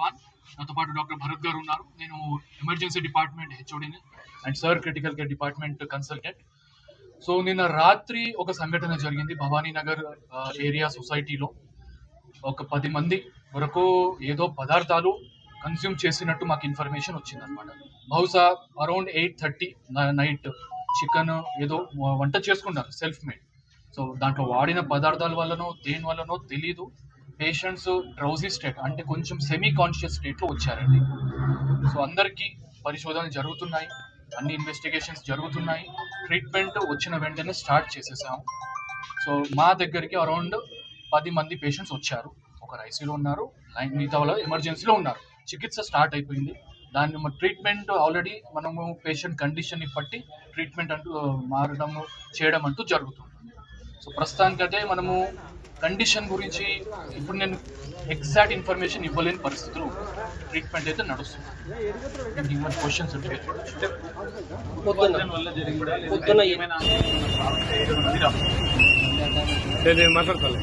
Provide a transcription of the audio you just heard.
నాతో పాటు డాక్టర్ భరత్ గారు ఉన్నారు. నేను emergency department హెచ్ఓడిని and sir critical care department consultant. So నిన్న రాత్రి ఒక సంఘటన జరిగింది భవానీ నగర్ ఏరియా సొసైటీలో. ఒక పది మంది వరకు ఏదో పదార్థాలు కన్స్యూమ్ చేసినట్టు మాకు ఇన్ఫర్మేషన్ వచ్చింది అనమాట బహుశా around eight thirty night chicken ఏదో వంట చేసుకున్నారు సెల్ఫ్ మేడ్. సో దాంట్లో వాడిన పదార్థాల వల్లనో దేని వల్లనో తెలీదు. పేషెంట్స్ డ్రౌజీ స్టేట్ అంటే కొంచెం సెమీ కాన్షియస్ స్టేట్లో వచ్చారండి. సో అందరికీ పరిశోధనలు జరుగుతున్నాయి అన్ని ఇన్వెస్టిగేషన్స్ జరుగుతున్నాయి. ట్రీట్మెంట్ వచ్చిన వెంటనే స్టార్ట్ చేసేసాము సో మా దగ్గరికి అరౌండ్ పది మంది పేషెంట్స్ వచ్చారు. ఒకరు ఐసీలో ఉన్నారు లైన్ మిగతా వాళ్ళు ఎమర్జెన్సీలో ఉన్నారు. చికిత్స స్టార్ట్ అయిపోయింది. దాన్ని ట్రీట్మెంట్ ఆల్రెడీ మనము పేషెంట్ కండిషన్ని బట్టి ట్రీట్మెంట్ అంటూ మారడం చేయడం అంటూ జరుగుతుంది. సో ప్రస్తుతానికైతే మనము కండిషన్ గురించి ఇప్పుడు నేను ఎగ్జాక్ట్ ఇన్ఫర్మేషన్ ఇవ్వలేని పరిస్థితులు ట్రీట్మెంట్ అయితే నడుస్తుంది. మన క్వశ్చన్స్ ఉంటే పొద్దున్న. పొద్దున్న నేను మాట్లాడతాను